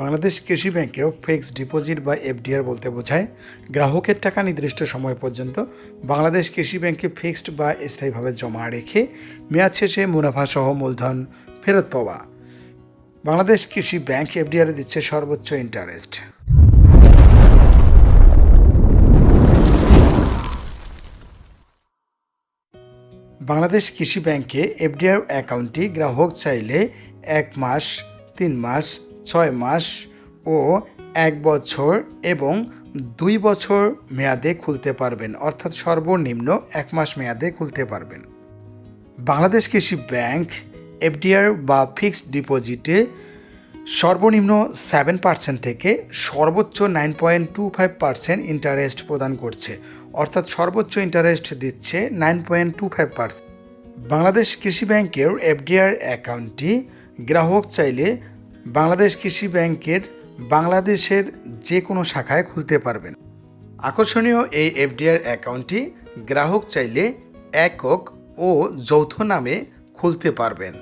বাংলাদেশ কৃষি ব্যাংকেও fixed deposit বা এফডিআর বলতে বোঝায়। গ্রাহকের টাকা নির্দিষ্ট সময় পর্যন্ত বাংলাদেশ কৃষি ব্যাংকে ফিক্সড বা স্থায়ীভাবে জমা রেখে মেয়াদ শেষে মুনাফাসহ মূলধন ফেরত পাওয়া। বাংলাদেশ কৃষি ব্যাংক এফডিআর দিচ্ছে সর্বোচ্চ ইন্টারেস্ট। বাংলাদেশ কৃষি ব্যাংকে এফডিআর অ্যাকাউন্টটি গ্রাহক চাইলে এক মাস, তিন মাস ছয় মাস ও এক বছর এবং দুই বছর মেয়াদে খুলতে পারবেন, অর্থাৎ সর্বনিম্ন এক মাস মেয়াদে খুলতে পারবেন। বাংলাদেশ কৃষি ব্যাংক এফডিআর বা ফিক্সড ডিপোজিটে সর্বনিম্ন সেভেন পার্সেন্ট থেকে সর্বোচ্চ nine point two five percent interest প্রদান করছে, অর্থাৎ সর্বোচ্চ ইন্টারেস্ট দিচ্ছে nine point two five percent. Bangladesh কৃষি ব্যাংকের এফডিআর অ্যাকাউন্টটি গ্রাহক চাইলে বাংলাদেশ কৃষি ব্যাংকের বাংলাদেশের যে কোনো শাখায় খুলতে পারবেন। আকর্ষণীয় এই এফডিআর অ্যাকাউন্টটি গ্রাহক চাইলে একক ও যৌথ নামে খুলতে পারবেন।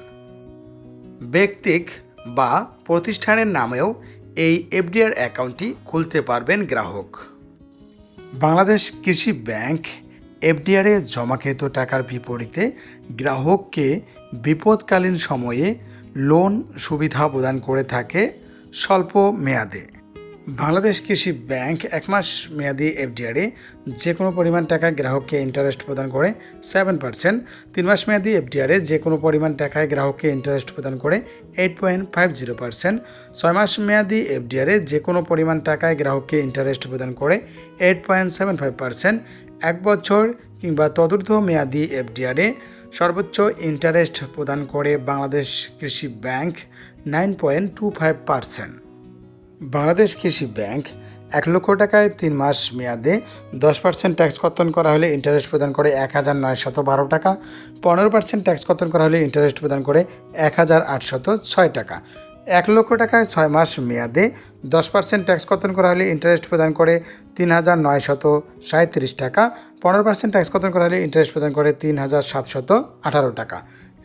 ব্যক্তিক বা প্রতিষ্ঠানের নামেও এই এফডিআর অ্যাকাউন্টটি খুলতে পারবেন গ্রাহক। বাংলাদেশ কৃষি ব্যাংক এফডিআরে জমাকৃত টাকার বিপরীতে গ্রাহককে বিপদকালীন সময়ে লোন সুবিধা প্রদান করে থাকে স্বল্প মেয়াদে। বাংলাদেশ কৃষি ব্যাংক এক মাস মেয়াদি এফডিআরে যে কোনো পরিমাণ টাকায় গ্রাহককে ইন্টারেস্ট প্রদান করে সেভেন পার্সেন্ট তিন মাস মেয়াদি এফডিআরে যে কোনো পরিমাণ টাকায় গ্রাহককে ইন্টারেস্ট প্রদান করে eight point five zero percent ছয় মাস মেয়াদি এফডিআরে যে কোনো পরিমাণ টাকায় গ্রাহককে ইন্টারেস্ট প্রদান করে eight point seven five percent এক বছর কিংবা তদূর্ধ্ব মেয়াদি এফডিআরে সর্বোচ্চ ইন্টারেস্ট প্রদান করে বাংলাদেশ কৃষি bank nine point two five percent Bangladesh কৃষি ব্যাংক এক লক্ষ টাকায় তিন মাস মেয়াদে দশ পার্সেন্ট ট্যাক্স কর্তন করা হলে ইন্টারেস্ট প্রদান করে এক হাজার নয়শত বারো টাকা। পনেরো পার্সেন্ট ট্যাক্স কর্তন করা হলে ইন্টারেস্ট প্রদান করে এক হাজার আটশত ছয় টাকা। এক লক্ষ টাকায় ছয় মাস মেয়াদে দশ পার্সেন্ট ট্যাক্স কর্তন করা হলে ইন্টারেস্ট প্রদান করে তিন হাজার নয়শত সাঁত্রিশ টাকা। পনেরো পার্সেন্ট ট্যাক্স কর্তন করা হলে ইন্টারেস্ট প্রদান করে তিন হাজার সাতশত আঠারো টাকা।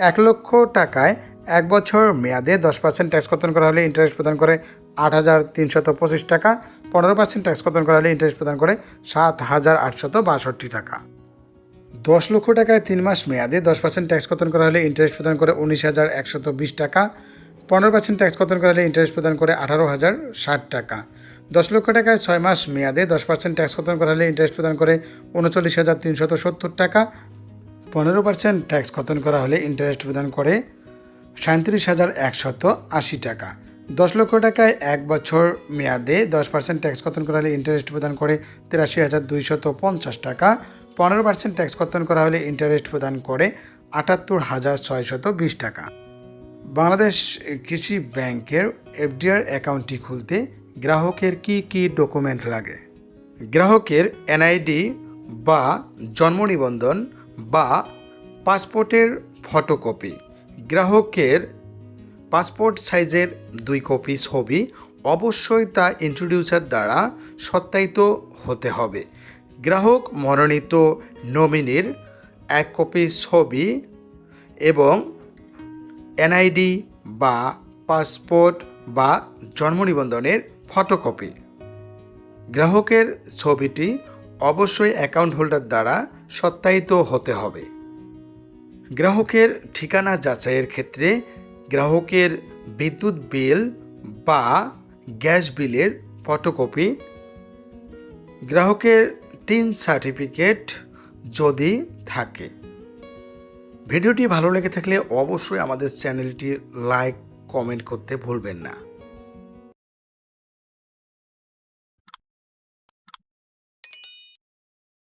এক লক্ষ টাকায় এক বছর মেয়াদে দশ পার্সেন্ট ট্যাক্স কর্তন করা হলে ইন্টারেস্ট প্রদান করে আট হাজার তিনশত পঁচিশ টাকা। পনেরো পার্সেন্ট ট্যাক্স কর্তন করা হলে ইন্টারেস্ট প্রদান করে সাত হাজার আটশত বাষট্টি টাকা। দশ লক্ষ টাকায় তিন মাস মেয়াদে দশ পার্সেন্ট ট্যাক্স কর্তন করা হলে ইন্টারেস্ট প্রদান করে উনিশ হাজার একশত বিশ টাকা। পনেরো পার্সেন্ট ট্যাক্স কর্তন করা হলে ইন্টারেস্ট প্রদান করে আঠারো হাজার ষাট টাকা। দশ লক্ষ টাকায় ছয় মাস মেয়াদে দশ পার্সেন্ট ট্যাক্স কর্তন করা হলে ইন্টারেস্ট প্রদান করে উনচল্লিশ হাজার তিনশত সত্তর টাকা। পনেরো পার্সেন্ট ট্যাক্স কর্তন করা হলে ইন্টারেস্ট প্রদান করে সাঁত্রিশ হাজার একশত আশি টাকা। দশ লক্ষ টাকায় এক বছর মেয়াদে দশ পার্সেন্ট ট্যাক্স কর্তন করা হলে ইন্টারেস্ট প্রদান করে তিরাশি হাজার দুইশত পঞ্চাশ টাকা। পনেরো পার্সেন্ট ট্যাক্স কর্তন করা হলে ইন্টারেস্ট প্রদান করে আটাত্তর হাজার ছয়শত বিশ টাকা। বাংলাদেশ কৃষি ব্যাংকের এফডিআর অ্যাকাউন্টটি খুলতে গ্রাহকের কি কি ডকুমেন্ট লাগে? গ্রাহকের এনআইডি বা জন্ম নিবন্ধন বা পাসপোর্টের ফটোকপি। গ্রাহকের পাসপোর্ট সাইজের দুই কপি ছবি অবশ্যই তা ইন্ট্রোডিউসার দ্বারা সত্যায়িত হতে হবে। গ্রাহক মনোনীত নমিনির এক কপি ছবি এবং এনআইডি বা পাসপোর্ট বা জন্ম নিবন্ধনের ফটোকপি। গ্রাহকের ছবিটি অবশ্যই অ্যাকাউন্ট হোল্ডার দ্বারা সত্যায়িত হতে হবে। গ্রাহকের ঠিকানা যাচাইয়ের ক্ষেত্রে গ্রাহকের বিদ্যুৎ বিল বা গ্যাস বিলের ফটোকপি। গ্রাহকের টিন সার্টিফিকেট যদি থাকে। ভিডিওটি ভালো লেগে থাকলে অবশ্যই আমাদের চ্যানেলটি লাইক, কমেন্ট করতে ভুলবেন না।